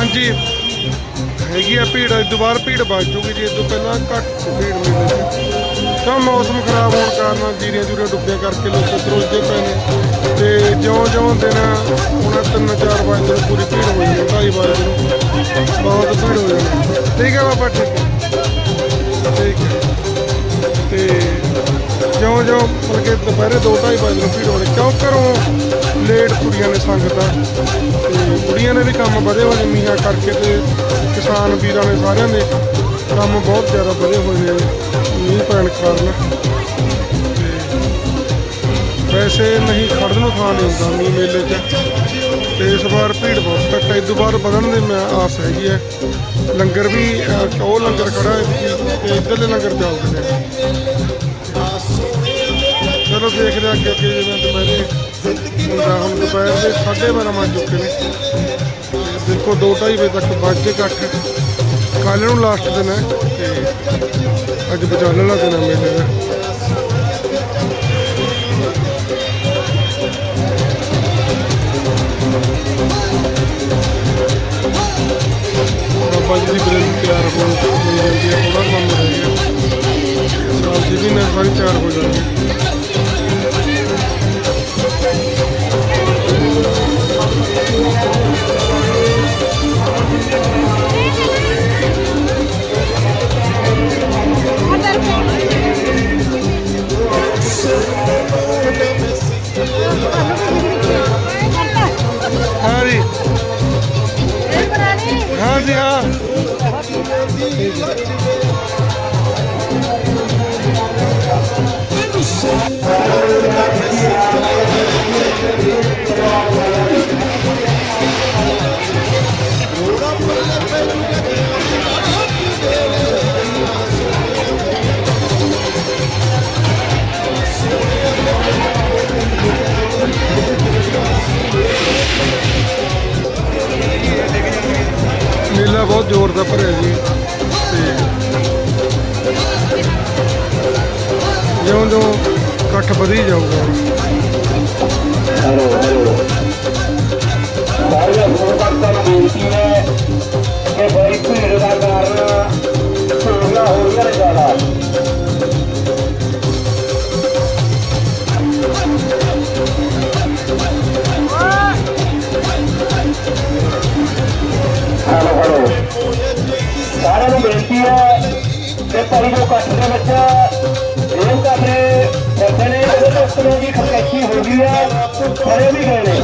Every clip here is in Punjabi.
ਹਾਂਜੀ। ਹੈਗੀ ਆ ਭੀੜ ਇਸ ਤੋਂ ਭੀੜ ਵੱਜ ਜੂਗੀ ਜੀ ਇਸ ਤੋਂ ਪਹਿਲਾਂ ਘੱਟ ਭੀੜ ਮੇਲੇ 'ਚ ਤਾਂ ਮੌਸਮ ਖਰਾਬ ਹੋਣ ਕਾਰਨ ਜੀਰੀਆਂ ਜੂਰੀਆਂ ਡੁੱਬੀਆਂ ਕਰਕੇ ਲੋਕ ਤਰੁੱਜਦੇ ਪਏ ਨੇ। ਤੇ ਜਿਉਂ ਜਿਉਂ ਦਿਨ ਹੁਣ ਤਿੰਨ ਚਾਰ ਵਜੇ ਨੂੰ ਪੂਰੀ ਭੀੜ ਹੋਈ ਹੈ ਢਾਈ ਵਜੇ ਨੂੰ ਬਹੁਤ ਭੀੜ ਹੋ ਜਾਂਦੀ। ਠੀਕ ਹੈ ਬਾਬਾ ਠੀਕ ਹੈ ਠੀਕ ਹੈ। ਤੇ ਜਿਉਂ ਜਿਉਂ ਮਤਲਬ ਕਿ ਦੁਪਹਿਰੇ 2:30 ਵਜੇ ਨੂੰ ਭੀੜ ਹੋਣੀ ਕਿਉਂ ਘਰੋਂ ਲੇਟ ਕੁੜੀਆਂ ਨੇ ਸੰਗਤਾਂ? ਤੇ ਕੁੜੀਆਂ ਨੇ ਵੀ ਕੰਮ ਵਧੇ ਹੋਏ ਨੇ ਮੀਂਹਾਂ ਕਰਕੇ ਤੇ ਕਿਸਾਨ ਵੀਰਾਂ ਨੇ ਸਾਰਿਆਂ ਦੇ ਕੰਮ ਬਹੁਤ ਜ਼ਿਆਦਾ ਵਧੇ ਹੋਏ ਨੇ ਮੀਂਹ ਪੈਣ ਕਾਰਨ। ਤੇ ਵੈਸੇ ਨਹੀਂ ਖੜਨ ਨੂੰ ਥਾਂ ਨਹੀਂ ਹੁੰਦਾ ਮੀਂਹ ਮੇਲੇ 'ਚ। ਤੇ ਇਸ ਵਾਰ ਭੀੜ ਬਹੁਤ ਘੱਟ ਹੈ। ਇਸ ਤੋਂ ਬਾਅਦ ਵਧਣ ਦੀ ਮੈਂ ਆਸ ਹੈਗੀ ਹੈ। ਲੰਗਰ ਵੀ ਉਹ ਲੰਗਰ ਖੜਾ ਹੈ ਤੇ ਇੱਧਰਲੇ ਲੰਗਰ ਚੱਲਦੇ ਨੇ। ਚਲੋ ਦੇਖਦੇ ਹਾਂ ਅੱਗੇ ਅੱਗੇ ਜਿਵੇਂ ਦੁਪਹਿਰੇ ਹੁੰਦਾ ਹੁਣ ਦੁਪਹਿਰ ਦੇ 12:30 ਵੱਜ ਚੁੱਕੇ ਨੇ। ਤੇ ਦੇਖੋ 2:30 ਵਜੇ ਤੱਕ ਵੱਜ ਕੇ ਇਕੱਠ ਕੱਲ੍ਹ ਨੂੰ ਲਾਸਟ ਦਿਨ ਹੈ ਤੇ ਅੱਜ ਵਿਚਾਲੇ ਵਾਲਾ ਦਿਨ ਹੈ ਮੇਲੇ ਦਾ। ਬਾਬਾ ਜੀ ਦੀ ਬਰੇਲੀ ਤਿਆਰ ਹੋਣ ਹੋਈ ਜਾਂਦੀ ਹੈ ਥੋੜਾ ਕੰਮ ਰਹਿ ਗਿਆ ਸਬਜ਼ੀ ਵੀ ਨੇ ਤਿਆਰ ਹੋ ਜਾਂਦੀ ਹੈ ਜ਼ੋਰ ਦਾ ਭਰਿਆ ਜੀ। ਤੇ ਜਿਉਂ ਜਿਉਂ ਇਕੱਠ ਵਧੀ ਜਾਊਗਾ। ਨੂੰ ਹੈ ਕਿ ਭਾਈ ਜੋ ਇਕੱਠ ਦੇ ਵਿੱਚ ਇਹ ਕਰਦੇ ਬੰਦੇ ਨੇ ਇਹਦੇ ਤੋਂ ਉਤਰੋਂ ਦੀ ਖਰਚੀ ਹੋ ਗਈ ਹੈ ਖੜੇ ਵੀ ਗਏ ਨੇ।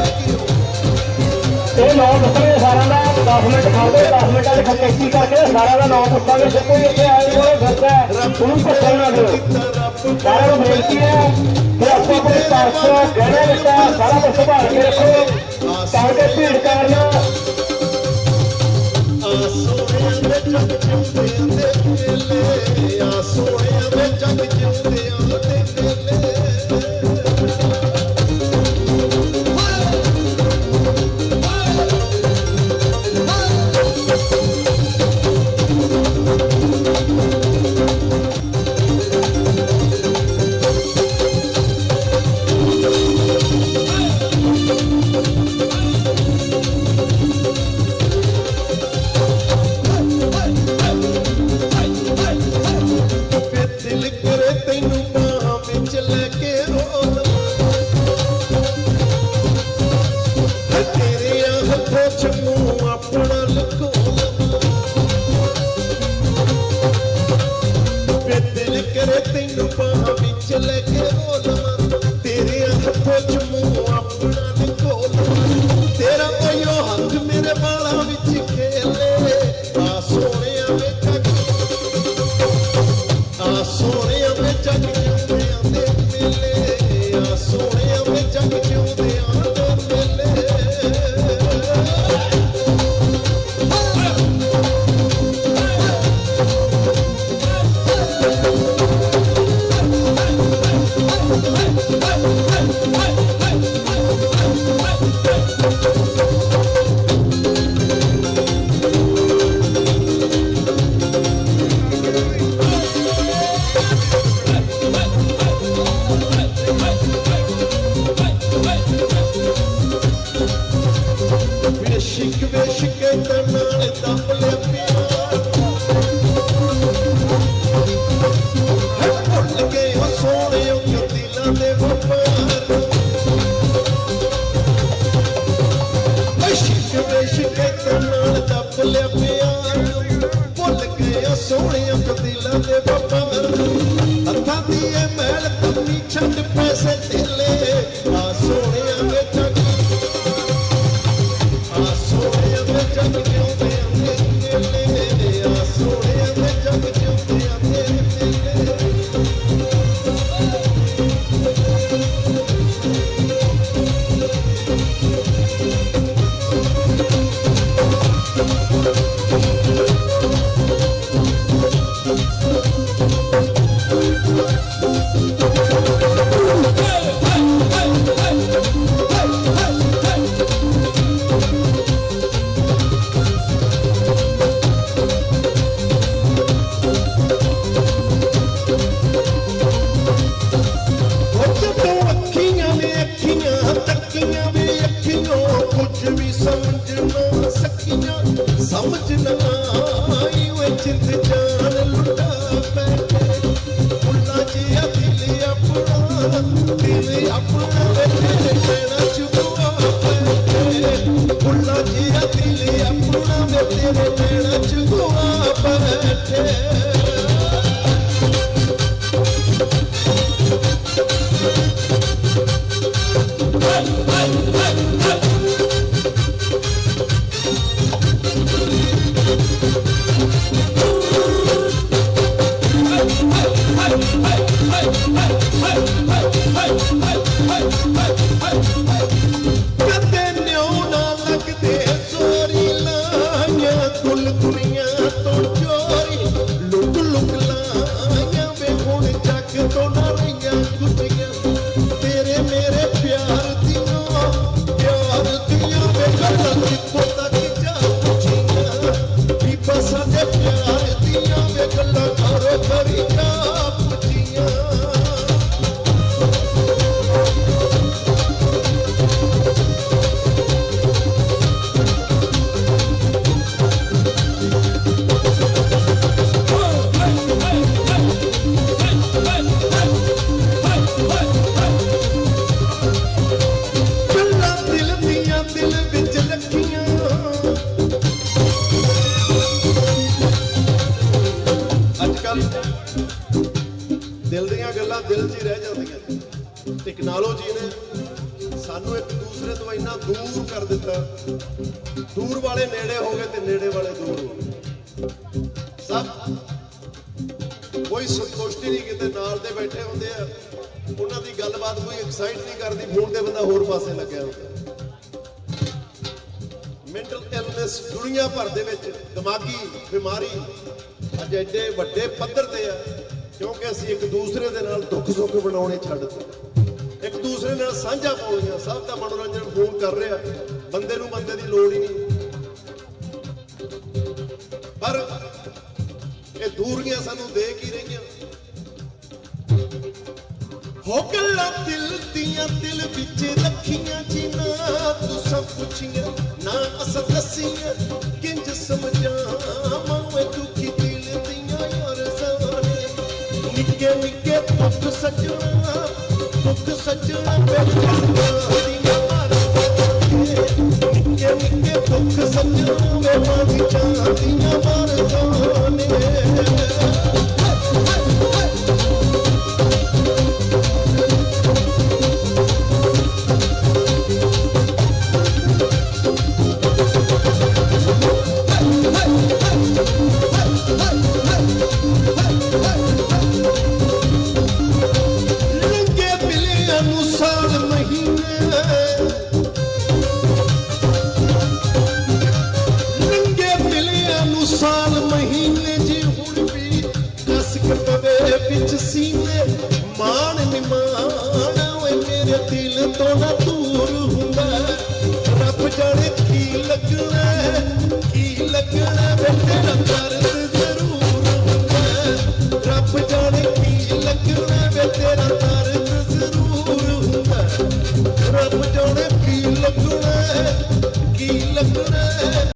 ਇਹ ਨੌ ਦੱਸਣਗੇ ਸਾਰਿਆਂ ਦਾ 10 ਮਿੰਟ ਖਾਂਦੇ 10 ਮਿੰਟਾਂ ਦੀ ਖਰਚੀ ਕਰਕੇ ਸਾਰਿਆਂ ਦਾ ਨਾਮ ਦੱਸਾਂਗੇ ਜੇ ਕੋਈ ਇੱਥੇ ਆਏ ਹੋਏ ਫਿਰਦਾ ਹੈ, ਉਹਨੂੰ ਪੁੱਛਣ ਨਾ ਦਿਓ। ਸਾਰਿਆਂ ਨੂੰ ਬੇਨਤੀ ਹੈ ਕਿ ਆਪੋ ਆਪਣੇ ਪਰਸ ਗਹਿਣੇ ਦਿੱਤਾ ਸਾਰਾ ਕੁਝ ਸੰਭਾਲ ਕੇ ਰੱਖੋ ਤਾਂ ਕਿ ਭੀੜ ਕਰਨਾ ਇਸ਼ਕੇ ਤੇ ਨਾਲ ਦੱਬ ਲਿਆ ਪਿਆਰ ਹੈ ਭੁੱਲ ਗਏ ਉਹ ਸੋਹਣਿਓ ਕਿ ਦਿਲਾਂ ਦੇ ਵਪਾਰ। ਇਸ਼ਕ ਇਸ਼ਕੇ ਤੇ ਨਾਲ ਦੱਬ ਲਿਆ ਪਿਆਰ ਭੁੱਲ ਗਏ ਉਹ ਸੋਹਣਿਓ ਕਿ ਦਿਲਾਂ ਦੇ ਵਪਾਰ। ਜਦੋਂ ਸਮਝ ਨਾ ਆਈ ਓਏ ਚਿੰਤ ਜਾਨ ਲੁੱਟਾ ਬੈਠੇ ਫੁੱਲਾਂ ਜਿਹਾ ਦਿਲ ਆਪਣਾ ਦਿਲ ਆਪਣਾ ਵੇ ਤੇਰੇ ਪੈਣਾ ਬੈਠੇ ਫੁੱਲਾਂ ਜਿਹਾ ਦਿਲ ਆਪਣਾ ਵੇ ਤੇਰੇ ਪੈਣਾ ਚੁਬਾ ਬੈਠੇ ਕੱਲ ਦਿਲ ਦੀਆਂ ਗੱਲਾਂ ਦਿਲ 'ਚ ਹੀ ਰਹਿ ਜਾਂਦੀਆਂ ਟੈਕਨੋਲੋਜੀ ਨੇ ਸਾਨੂੰ ਇੱਕ ਦੂਸਰੇ ਤੋਂ ਇੰਨਾ ਦੂਰ ਕਰ ਦਿੱਤਾ। ਦੂਰ ਵਾਲੇ ਨੇੜੇ ਹੋ ਗਏ ਤੇ ਨੇੜੇ ਵਾਲੇ ਦੂਰ ਹੋ ਗਏ। ਸਭ ਕੋਈ ਸੰਤੁਸ਼ਟੀ ਨਹੀਂ ਕਿਤੇ ਨਾਲ ਦੇ ਬੈਠੇ ਹੁੰਦੇ ਆ। ਉਹਨਾਂ ਦੀ ਗੱਲਬਾਤ ਕੋਈ ਐਕਸਾਈਟ ਨਹੀਂ ਕਰਦੀ ਫੋਨ ਤੇ ਬੰਦਾ ਹੋਰ ਪਾਸੇ ਲੱਗਿਆ ਹੁੰਦਾ। ਮੈਂਟਲ ਇਲਨੈਸ ਦੁਨੀਆ ਭਰ ਦੇ ਵਿੱਚ ਦਿਮਾਗੀ ਬਿਮਾਰੀ ਅੱਜ ਐਡੇ ਵੱਡੇ ਪੱਧਰ ਤੇ ਆ, ਕਿਉਂਕਿ ਅਸੀਂ ਇੱਕ ਦੂਸਰੇ ਦੇ ਨਾਲ ਦੁੱਖ ਸੁੱਖ ਬਣਾਉਣੇ ਛੱਡ ਦਿੱਤੇ। ਇੱਕ ਦੂਸਰੇ ਨਾਲ ਸਾਂਝਾ ਪਾਉਣੀਆਂ ਸਭ ਦਾ ਮਨੋਰੰਜਨ ਫੋਨ ਕਰ ਰਿਹਾ। ਬੰਦੇ ਨੂੰ ਬੰਦੇ ਦੀ ਲੋੜ ਹੀ ਨਹੀਂ। ਪਰ ਇਹ ਦੂਰੀਆਂ ਸਾਨੂੰ ਦੇ ਕੀ ਰਹੀਆਂ? ਹੋ ਗੱਲਾਂ ਦਿਲ ਦੀਆਂ ਦਿਲ ਵਿੱਚ ਰੱਖੀਆਂ ਜਿਨਾ ਤੂੰ ਸਭ ਪੁੱਛੀਆਂ, ਨਾ ਅਸ ਦਸੀਆਂ। ਦੁੱਖ ਸੱਜਣਾ ਬੈਠਾ ਦੀਆਂ